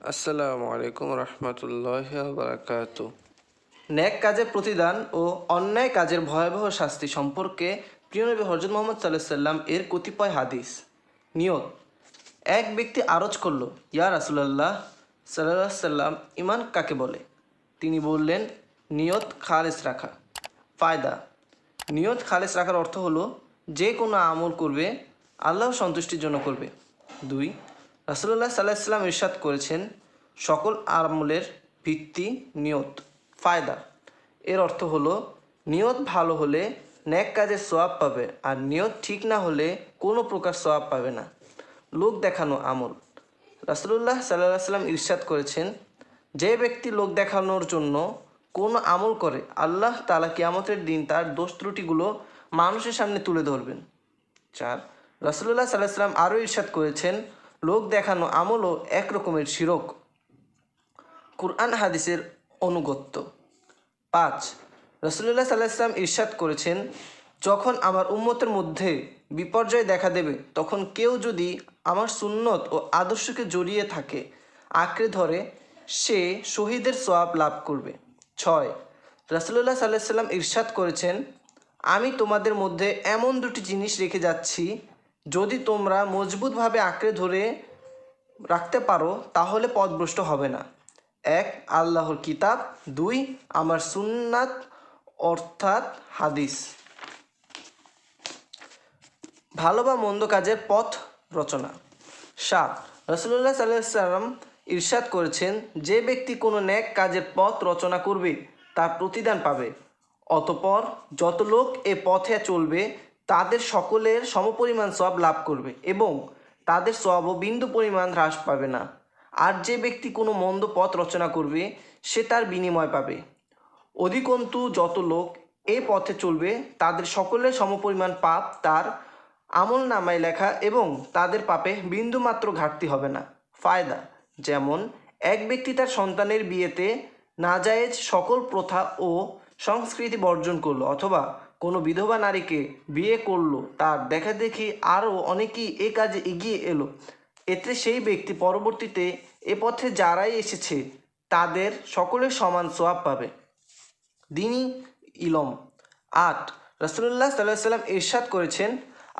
আসসালামু আলাইকুম রহমতুল্লাহ বারাকাতু ন্যাক কাজের প্রতিদান ও অন্যায় কাজের ভয়াবহ শাস্তি সম্পর্কে প্রিয়নবী হরজত মোহাম্মদ সাল্লাহ সাল্লাম এর কতিপয় হাদিস। নিয়ত, এক ব্যক্তি আরজ করল, ইয়া রাসুলাল্লাহ সাল্লাহ সাল্লাম ইমান কাকে বলে? তিনি বললেন, নিয়ত খালেস রাখা। ফায়দা, নিয়ত খালেস রাখার অর্থ হলো, যে কোনো আমল করবে, আল্লাহ সন্তুষ্টির জন্য করবে। দুই রাসুল্লাহ সাল্লাহ সাল্লাম ইরশাদ করেছেন, সকল আমলের ভিত্তি নিয়ত, ফায়দা। এর অর্থ হলো, নিয়ত ভালো হলে ন্যাক কাজের সোয়াব পাবে, আর নিয়ত ঠিক না হলে কোনো প্রকার সোয়াব পাবে না। লোক দেখানো আমল। রাসুল্লাহ সাল্লাহ সাল্লাম ইরশাদ করেছেন, যে ব্যক্তি লোক দেখানোর জন্য কোনো আমল করে, আল্লাহ তালা কিয়ামতের দিন তার দোষ ত্রুটিগুলো মানুষের সামনে তুলে ধরবেন। চার রাসুল্লাহ সাল্লাহ সাল্লাম আরও ইরশাদ করেছেন লোক দেখানো আমলও এক রকমের শিরক। কুরআন হাদিসের অনুগত্য। পাঁচ রসুল্লাহ সাল্লাহাম ইরশাদ করেছেন, যখন আমার উম্মতের মধ্যে বিপর্যয় দেখা দেবে, তখন কেউ যদি আমার সুন্নত ও আদর্শকে জড়িয়ে থাকে, আঁকড়ে ধরে, সে শহীদের সোয়াব লাভ করবে। ছয় রাসুল্লাহ সাল্লাহ সাল্লাম ইরশাদ করেছেন, আমি তোমাদের মধ্যে এমন দুটি জিনিস রেখে যাচ্ছি যদি তোমরা মজবুতভাবে আঁকড়ে ধরে রাখতে পারো, তাহলে পথভ্রষ্ট হবে না। এক, আল্লাহর কিতাব। দুই, আমার সুন্নাত, অর্থাৎ হাদিস। ভালো বা মন্দ কাজের পথ রচনা। সাত রসুল্লাহ সাল্লাম ইরশাদ করেছেন, যে ব্যক্তি কোনো ন্যাক কাজের পথ রচনা করবে, তার প্রতিদান পাবে। অতপর যত লোক এ পথে চলবে তাদের সকলের সমপরিমাণ সব লাভ করবে এবং তাদের সবও বিন্দু পরিমাণ হ্রাস পাবে না। আর যে ব্যক্তি কোনো মন্দ পথ রচনা করবে, সে তার বিনিময় পাবে। অধিকন্তু যত লোক এ পথে চলবে, তাদের সকলের সমপরিমাণ পাপ তার আমল নামায় লেখা এবং তাদের পাপে বিন্দুমাত্র ঘাটতি হবে না। ফায়দা, যেমন এক ব্যক্তি তার সন্তানের বিয়েতে নাজায়েজ সকল প্রথা ও সংস্কৃতি বর্জন করল অথবা কোনো বিধবা নারীকে বিয়ে করল, তার দেখা দেখি আরও অনেকেই এ কাজে এগিয়ে এলো। এতে সেই ব্যক্তি পরবর্তীতে এ পথে যারাই এসেছে, তাদের সকলের সমান সোয়াব পাবে। দিনই ইলম। আট রাসুল্লাহ সাল্লাহ সাল্লাম ইরশাদ করেছেন,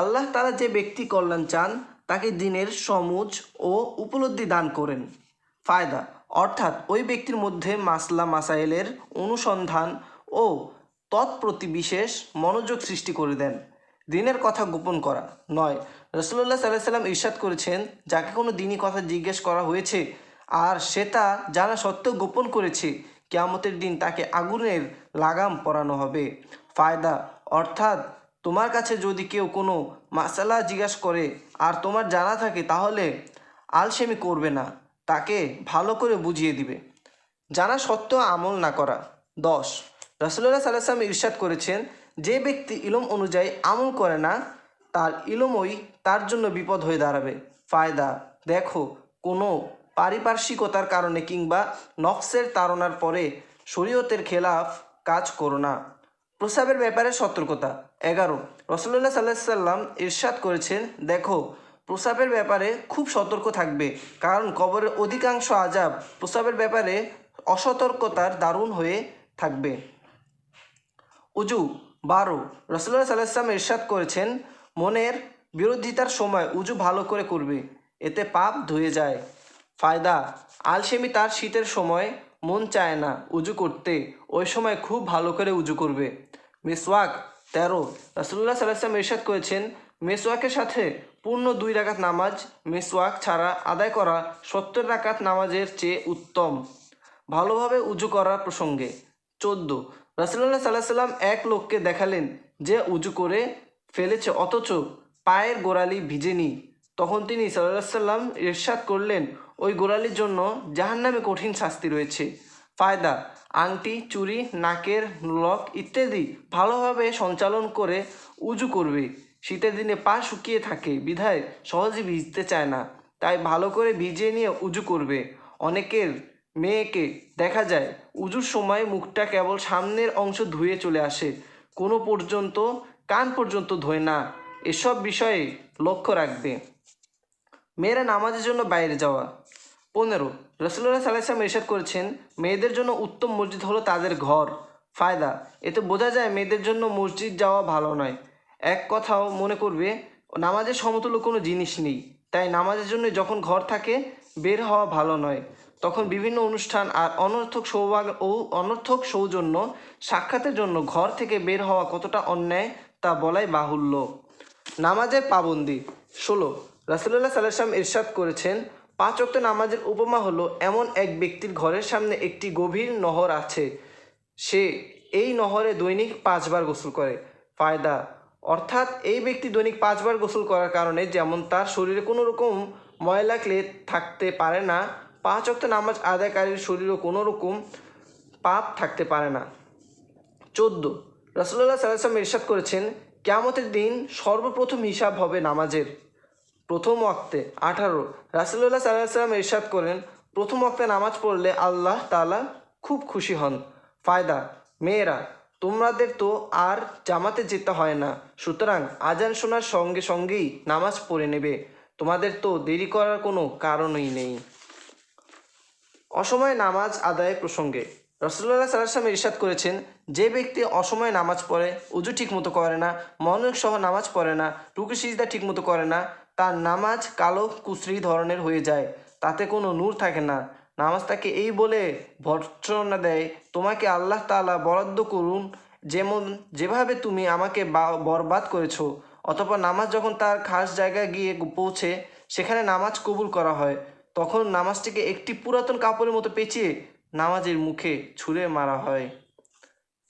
আল্লাহ তারা যে ব্যক্তি কল্যাণ চান, তাকে দিনের সমুজ ও উপলব্ধি দান করেন। ফায়দা, অর্থাৎ ওই ব্যক্তির মধ্যে মাসলা, মাসাইলের অনুসন্ধান ও তৎপ্রতি বিশেষ মনোযোগ সৃষ্টি করে দেন। দিনের কথা গোপন করা। নয় রসুল্লাহ সাল্লাহ সাল্লাম ইরশাদ করেছেন, যাকে কোনো দিনই কথা জিজ্ঞেস করা হয়েছে, আর সে তা জানা সত্ত্বেও গোপন করেছে, কেয়ামতের দিন তাকে আগুনের লাগাম পরানো হবে। ফায়দা, অর্থাৎ তোমার কাছে যদি কেউ কোনো মাসালা জিজ্ঞাসা করে, আর তোমার জানা থাকে, তাহলে আলসেমি করবে না, তাকে ভালো করে বুঝিয়ে দিবে। জানা সত্ত্বেও আমল না করা। দশ রাসুল্লাহ সাল্লাম ইরশাদ করেছেন, যে ব্যক্তি ইলম অনুযায়ী আমল করে না, তার ইলমই তার জন্য বিপদ হয়ে দাঁড়াবে। ফায়দা, দেখো, কোনো পারিপার্শ্বিকতার কারণে কিংবা নফসের তাড়নার পরে শরীয়তের খেলাফ কাজ করো না। প্রস্রাবের ব্যাপারে সতর্কতা। এগারো রসল্লাহ সাল্লাহ সাল্লাম ইরশাদ করেছেন, দেখো, প্রস্রাবের ব্যাপারে খুব সতর্ক থাকবে, কারণ কবরের অধিকাংশ আজাব প্রস্রাবের ব্যাপারে অসতর্কতার দারুণ হয়ে থাকবে। উজু, বারো। রসুল্লাহ সাল্লাম ইরশাদ করেছেন, মনের বিরোধিতার সময় উজু ভালো করে করবে, এতে পাপ ধুয়ে যায়। ফায়দা, আলসেমি তার শীতের সময় মন চায় না উজু করতে, ওই সময় খুব ভালো করে উজু করবে। মেসওয়াক, তেরো। রাসুল্লাহ সাল্লাম ইরশাদ করেছেন, মেসওয়াকের সাথে পূর্ণ দুই রাকাত নামাজ মেসওয়াক ছাড়া আদায় করা সত্তর রাকাত নামাজের চেয়ে উত্তম। ভালোভাবে উজু করার প্রসঙ্গে। চোদ্দ। রাসুল্লাহ সাল্লাহ সাল্লাম এক লোককে দেখালেন যে উজু করে ফেলেছে, অথচ পায়ের গোড়ালি ভিজেনি। তখন তিনি সাল্লাহ সাল্লাম ইরশাদ করলেন, ওই গোড়ালির জন্য জাহান্নামে কঠিন শাস্তি রয়েছে। ফায়দা, আংটি চুরি নাকের লক ইত্যাদি ভালোভাবে সঞ্চালন করে উজু করবে। শীতের দিনে পা শুকিয়ে থাকে, বিধায় সহজে ভিজতে চায় না। তাই ভালো করে ভিজিয়ে নিয়ে উজু করবে। অনেকের মেয়েকে, দেখা যায়, উজুর সময় মুখটা কেবল সামনের অংশ ধুয়ে চলে আসে, কোনো পর্যন্ত, কান পর্যন্ত ধোয় না, এসব বিষয়ে লক্ষ্য রাখবে। মেয়েরা নামাজের জন্য বাইরে যাওয়া। পনেরো রসুল্লাহ সাল্লাম ইরশাদ করেছেন, মেয়েদের জন্য উত্তম মসজিদ হলো তাদের ঘর। ফায়দা, এতে বোঝা যায় মেয়েদের জন্য মসজিদ যাওয়া ভালো নয়। এক কথাও মনে করবে, নামাজের সমতুল্য কোনো জিনিস নেই, তাই নামাজের জন্য যখন ঘর থাকে, বের হওয়া ভালো নয়। তখন বিভিন্ন অনুষ্ঠান আর অনর্থক সৌভাগ্য ও অনর্থক সৌজন্য সাক্ষাতের জন্য ঘর থেকে বের হওয়া কতটা অন্যায় তা বলাই বাহুল্য। নামাজের পাবন্দি। ষোলো। রাসুল্লাহ সাল্লাম ইরশাদ করেছেন, পাঁচ অক্ত নামাজের উপমা হলো, এমন এক ব্যক্তির ঘরের সামনে একটি গভীর নহর আছে। সে এই নহরে দৈনিক পাঁচবার গোসল করে। ফায়দা। অর্থাৎ এই ব্যক্তি দৈনিক পাঁচবার গোসল করার কারণে যেমন তার শরীরে কোনো রকম ময়লা ক্লেদ থাকতে পারে না পাঁচ অক্ত নামাজ আদায়কারীর শরীরেও কোনো রকম পাপ থাকতে পারে না। চোদ্দ রাসুল্লাহ সাল্লাম ইরশাদ করেছেন, কেয়ামতের দিন সর্বপ্রথম হিসাব হবে নামাজের। প্রথম ওয়াক্তে। আঠারো রাসুল্লাহ সাল্লাহ সাল্লাম ইরশাদ করেন, প্রথম ওয়াক্তে নামাজ পড়লে আল্লাহ তাআলা খুব খুশি হন। ফায়দা, মেয়েরা তোমাদের তো আর জামাতে যেতে হয় না, সুতরাং আজান শোনার সঙ্গে সঙ্গেই নামাজ পড়ে নেবে। তোমাদের তো দেরি করার কোনো কারণই নেই। অসময়ে নামাজ আদায় প্রসঙ্গে রসুল্লাহ সাল্লাম ইরশাদ করেছেন, যে ব্যক্তি অসময়ে নামাজ পড়ে, উজু ঠিকমতো করে না মনোযোগ সহ নামাজ পড়ে না টুকু সিজদা ঠিকমতো করে না, তার নামাজ কালো কুশ্রী ধরনের হয়ে যায়, তাতে কোনো নূর থাকে না। নামাজ তাকে এই বলে ভর্ৎসনা দেয়, তোমাকে আল্লাহ তাআলা বরাদ্দ করুন, যেমন যেভাবে তুমি আমাকে বরবাদ করেছ অতপর নামাজ যখন তার খাস জায়গায় গিয়ে পৌঁছে, সেখানে নামাজ কবুল করা হয়। তখন নামাজটিকে একটি পুরাতন কাপড়ের মতো পেঁচিয়ে নামাজের মুখে ছুঁড়ে মারা হয়।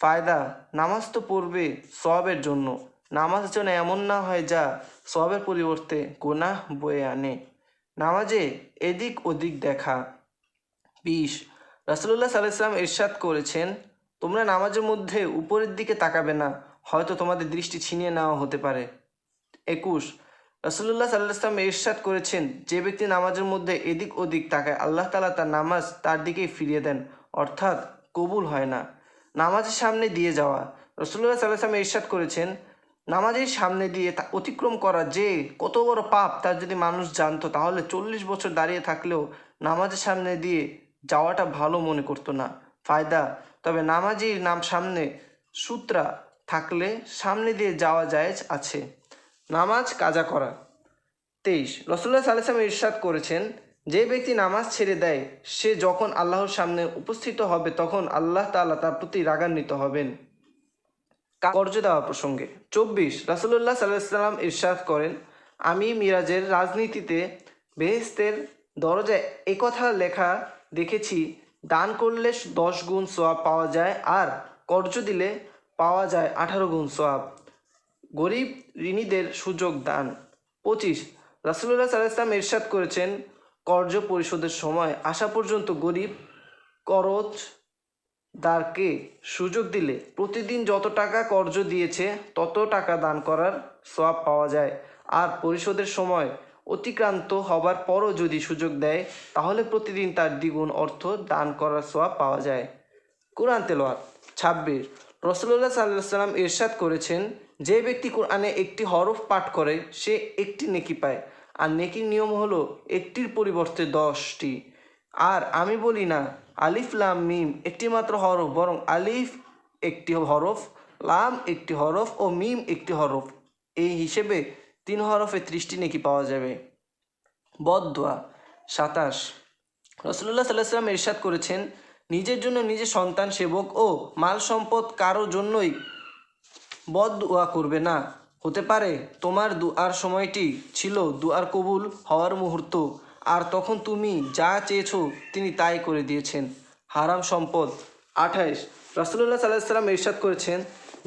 ফায়দা, নামাজ তো পড়বে সবের জন্য। নামাজ যেন এমন না হয় যা সবের পরিবর্তে গোনাহ বয়ে আনে। নামাজে এদিক ওদিক দেখা। বিশ রাসুল্লাহ সাল্লাম ইরশাদ করেছেন, তোমরা নামাজের মধ্যে উপরের দিকে তাকাবে না, হয়তো তোমাদের দৃষ্টি ছিনিয়ে নেওয়া হতে পারে। একুশ রাসুল্লাহ সাল্লাম ইরশাদ করেছেন, যে ব্যক্তি নামাজের মধ্যে এদিক ওদিক তাকায়, আল্লাহ তালা তার নামাজ তার দিকেই ফিরিয়ে দেন, অর্থাৎ কবুল হয় না। নামাজের সামনে দিয়ে যাওয়া রসুল্লাহ সাল্লাম ইরশাদ করেছেন, নামাজের সামনে দিয়ে তা অতিক্রম করা যে কত বড় পাপ তার যদি মানুষ জানতো, তাহলে চল্লিশ বছর দাঁড়িয়ে থাকলেও নামাজের সামনে দিয়ে যাওয়াটা ভালো মনে করতো না। ফায়দা, তবে নামাজির নাম সামনে সূত্রা থাকলে সামনে দিয়ে যাওয়া জায়েজ আছে। নামাজ কাজা করা। তেইশ রসুল্লাহ সাল্লাম ইরশাদ করেছেন, যে ব্যক্তি নামাজ ছেড়ে দেয়, সে যখন আল্লাহর সামনে উপস্থিত হবে, তখন আল্লাহ তাআলা তার প্রতি রাগান্বিত হবেন। কা- কর্জ দেওয়া প্রসঙ্গে। চব্বিশ রাসুল্লাহ সাল্লাহ সাল্লাম ইরশাদ করেন, আমি মিরাজের রাজনীতিতে বেহেস্তের দরজায় একথা লেখা দেখেছি, দান করলে দশ গুণ সোয়াব পাওয়া যায়, আর কর্জ দিলে পাওয়া যায় আঠারো গুণ সোয়াব গরিব ঋণীদের সুযোগ দান। পঁচিশ রাসুল্লাহ সাল্লাম ইরশাদ করেছেন, কর্জ পরিশোধের সময় আসা পর্যন্ত গরিব করজ দারকে সুযোগ দিলে প্রতিদিন যত টাকা কর্জ দিয়েছে, তত টাকা দান করার সওয়াব পাওয়া যায়। আর পরিশোধের সময় অতিক্রান্ত হবার পরও যদি সুযোগ দেয়, তাহলে প্রতিদিন তার দ্বিগুণ অর্থ দান করার সওয়াব পাওয়া যায়। কোরআন তেলোয়াত ছাব্বিশ রসুল্লাহ সাল্লাহ সাল্লাম ইরশাদ করেছেন, যে ব্যক্তি কোরআনে একটি হরফ পাঠ করে, সে একটি নেকি পায়। আর নেকির নিয়ম হলো একটির পরিবর্তে দশটি। আর আমি বলি না, আলিফ, লাম, মিম একটি মাত্র হরফ, বরং আলিফ একটি হরফ, লাম একটি হরফ ও মিম একটি হরফ। এই হিসেবে তিন হরফে ত্রিশটি নেকি পাওয়া যাবে। বদদোয়া সাতাশ। রসুল্লাহ সাল্লাহ সাল্লাম ইরশাদ করেছেন নিজের জন্য নিজের সন্তান সেবক ও মাল সম্পদ কারও জন্যই বদ দোয়া করবে না। হতে পারে তোমার দুয়ার সময়টি ছিল দুয়ার কবুল হওয়ার মুহূর্ত, আর তখন তুমি যা চেয়েছো তিনি তাই করে দিয়েছেন। হারাম সম্পদ। আঠাইশ। রাসুল্লাহ সাল্লাহ সাল্লাম ইরশাদ করেছেন,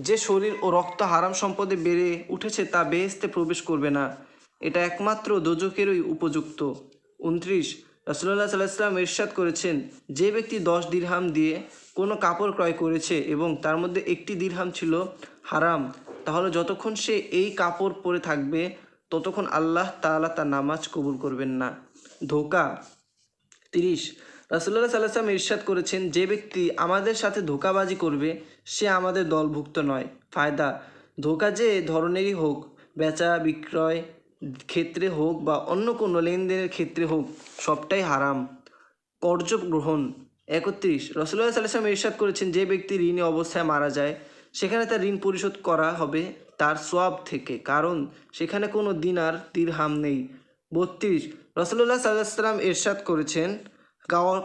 যে শরীর ও রক্ত হারাম সম্পদে বেড়ে উঠেছে তা বেহেস্তে প্রবেশ করবে না। এটা একমাত্র দোজকেরই উপযুক্ত। উনত্রিশ। রাসুল্লাহ সাল্লাহাম ইরশাদ করেছেন, যে ব্যক্তি দশ দিরহাম দিয়ে কোনো কাপড় ক্রয় করেছে এবং তার মধ্যে একটি দিরহাম ছিল হারাম, তাহলে যতক্ষণ সে এই কাপড় পরে থাকবে, ততক্ষণ আল্লাহ তাআলা তার নামাজ কবুল করবেন না। ধোকা। তিরিশ রাসুল্লাহ সাল্লাম ইরশাদ করেছেন, যে ব্যক্তি আমাদের সাথে ধোকাবাজি করবে, সে আমাদের দলভুক্ত নয়। ফায়দা। ধোকা যে ধরনেরই হোক, বেচা, বিক্রয় ক্ষেত্রে হোক বা অন্য কোনো লেনদেনের ক্ষেত্রে হোক, সবটাই হারাম। কর্য গ্রহণ, একত্রিশ। রসুল্লাহ সাল্লাম ইরশাদ করেছেন, যে ব্যক্তি ঋণী অবস্থায় মারা যায়, সেখানে তার ঋণ পরিশোধ করা হবে তার সোয়াব থেকে, কারণ সেখানে কোনো দিনার তিরহাম নেই। বত্রিশ। রসুল্লাহ সাল্লাহ সাল্লাম ইরশাদ করেছেন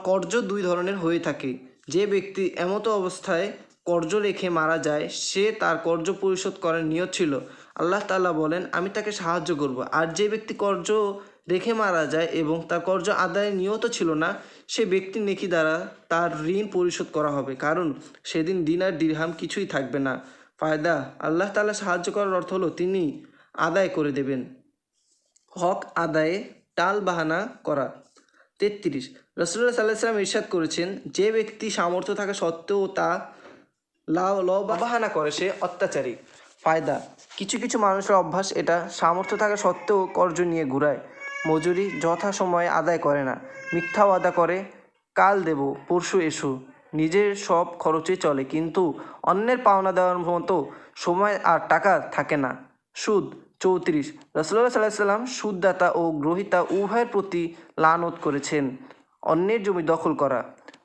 কর্য দুই ধরনের হয়ে থাকে। যে ব্যক্তি এমতো অবস্থায় কর্য রেখে মারা যায়, সে তার কর্য পরিশোধ করার নিয়ত ছিল। আল্লাহ তাআলা বলেন, আমি তাকে সাহায্য করব। আর যে ব্যক্তি কর্য রেখে মারা যায় এবং তার কর্য আদায় নিয়ত ছিল না, সে ব্যক্তির নেকি দ্বারা তার ঋণ পরিশোধ করা হবে। কারণ সেদিন দিনার দিরহাম কিছুই থাকবে না। ফায়দা, আল্লাহ তাআলা সাহায্য করার অর্থ হলো তিনি আদায় করে দেবেন। হক আদায়ে টাল বাহানা করা। তেত্রিশ রসুল্লাহ সাল্লাহ সাল্লাম ইরশাদ করেছেন, যে ব্যক্তি সামর্থ্য থাকা সত্ত্বেও তা বা বাহানা করে, সে অত্যাচারী। ফায়দা। কিছু কিছু মানুষের অভ্যাস এটা। সামর্থ্য থাকা সত্ত্বেও কর্জ নিয়ে ঘুরায়। মজুরি যথাসময়ে আদায় করে না। মিথ্যাও আদা করে। কাল দেব, পরশু এসো। নিজের সব খরচে চলে, কিন্তু অন্যের পাওনা দেওয়ার মতো সময় আর টাকা থাকে না। সুদ, চৌত্রিশ। রসুল্লাহ সাল্লাহ সাল্লাম সুদদাতা ও গ্রহিতা উভয়ের প্রতি লানত করেছেন। অন্যের জমি দখল করা।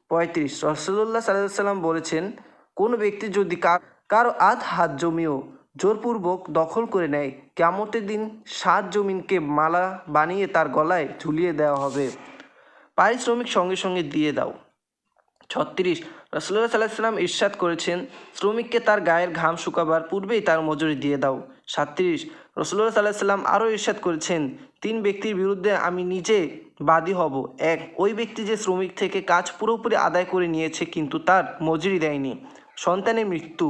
পঁয়ত্রিশ। রসুল্লাহ সাল্লাহ সাল্লাম বলেছেন, কোনো ব্যক্তি যদি কারও আধ হাত জমিও জোরপূর্বক দখল করে নেয়। কেমতের দিন সাত জমিনকে মালা বানিয়ে তার গলায় ঝুলিয়ে দেওয়া হবে। পারিশ্রমিক সঙ্গে সঙ্গে দিয়ে দাও। ছত্রিশ রসুল্লাহ সাল্লাহ সাল্লাম ইরশাদ করেছেন, শ্রমিককে তার গায়ের ঘাম শুকাবার পূর্বেই তার মজুরি দিয়ে দাও। সাত্রিশ রসুল্লাহ সাল্লাহ সাল্লাম আরও ইরশাদ করেছেন, তিন ব্যক্তির বিরুদ্ধে আমি নিজে বাদী হব। এক, ওই ব্যক্তি যে শ্রমিক থেকে কাজ পুরোপুরি আদায় করে নিয়েছে, কিন্তু তার মজুরি দেয়নি। সন্তানের মৃত্যু।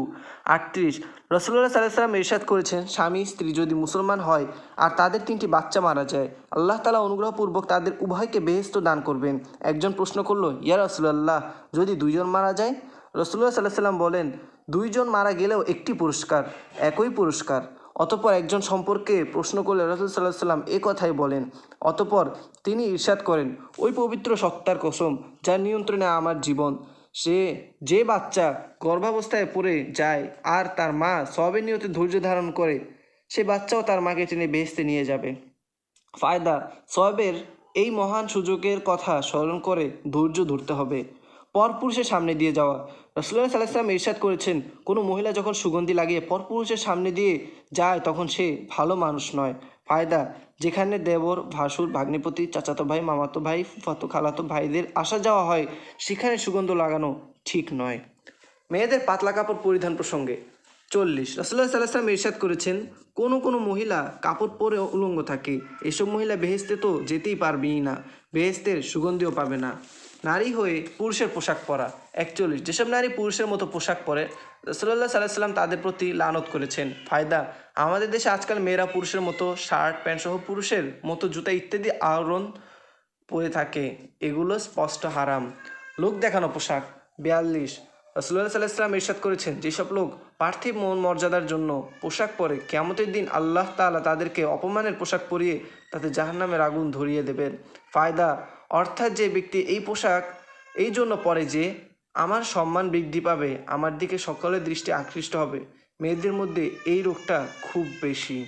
আটত্রিশ রসুল্লাহ সাল্লাহ সাল্লাম ইরশাদ করেছেন, স্বামী, স্ত্রী যদি মুসলমান হয় আর তাদের তিনটি বাচ্চা মারা যায়, আল্লাহ তালা অনুগ্রহপূর্বক তাদের উভয়কে বেহেস্ত দান করবেন। একজন প্রশ্ন করল, ইয়া রসুল্লাহ যদি দুইজন মারা যায়? রসুল্লাহ সাল্লাহ সাল্লাম বলেন, দুইজন মারা গেলেও একটি পুরস্কার, একই পুরস্কার। অতপর একজন সম্পর্কে প্রশ্ন করলে রসুল সাল্লাহ সাল্লাম এ কথাই বলেন, অতপর তিনি ঈর্ষাদ করেন, ওই পবিত্র সত্তার কসম, যার নিয়ন্ত্রণে আমার জীবন। সে যে বাচ্চা গর্ভাবস্থায় পড়ে যায় আর তার মা সবের নিয়তে ধৈর্য ধারণ করে, সে বাচ্চাও তার মাকে টেনে বেহেস্তে নিয়ে যাবে। ফায়দা, সবের এই মহান সুযোগের কথা স্মরণ করে ধৈর্য ধরতে হবে। পরপুরুষের সামনে দিয়ে যাওয়া। রসুল্লাহ সাল্লাহাম ইরশাদ করেছেন, কোনো মহিলা যখন সুগন্ধি লাগিয়ে পরপুরুষের সামনে দিয়ে যায়, তখন সে ভালো মানুষ নয়। ফায়দা। যেখানে দেবর, ভাসুর, ভাগ্নিপতি, চাচাতো ভাই, মামাতো ভাই, ফুফাতো, খালাতো ভাইদের আসা যাওয়া হয়, সেখানে সুগন্ধ লাগানো ঠিক নয়। মেয়েদের পাতলা কাপড় পরিধান প্রসঙ্গে চল্লিশ। রসুল্লাহ সাল্লাহাম ইরশাদ করেছেন, কোনো কোনো মহিলা কাপড় পরে উলঙ্গ থাকে, এসব মহিলা বেহেস্তে তো যেতেই পারবেই না বেহেস্তের সুগন্ধিও পাবে না। নারী হয়ে পুরুষের পোশাক পরা, একচল্লিশ। যেসব নারী পুরুষের মতো পোশাক পরে রসুল্লাহ সাল্লাহ সাল্লাম তাদের প্রতি লানত করেছেন। ফায়দা, আমাদের দেশে আজকাল মেয়েরা পুরুষের মতো শার্ট, প্যান্ট সহ পুরুষের মতো জুতা ইত্যাদি আহরণ পরে থাকে। এগুলো স্পষ্ট হারাম। লোক দেখানো পোশাক, বিয়াল্লিশ। রসুল্লাহ সাল্লাহাম ইরশাদ করেছেন, যেসব লোক পার্থিব মন মর্যাদার জন্য পোশাক পরে কেমতের দিন আল্লাহ তাআলা তাদেরকে অপমানের পোশাক পরিয়ে তাদের জাহান্নামের আগুন ধরিয়ে দেবেন। ফায়দা অর্থাৎ যে ব্যক্তি এই পোশাক, এই জন্য পরে যে, আমার সম্মান বৃদ্ধি পাবে, আমার দিকে সকলের দৃষ্টি আকৃষ্ট হবে। মেয়েদের মধ্যে এই রোগটা খুব বেশি।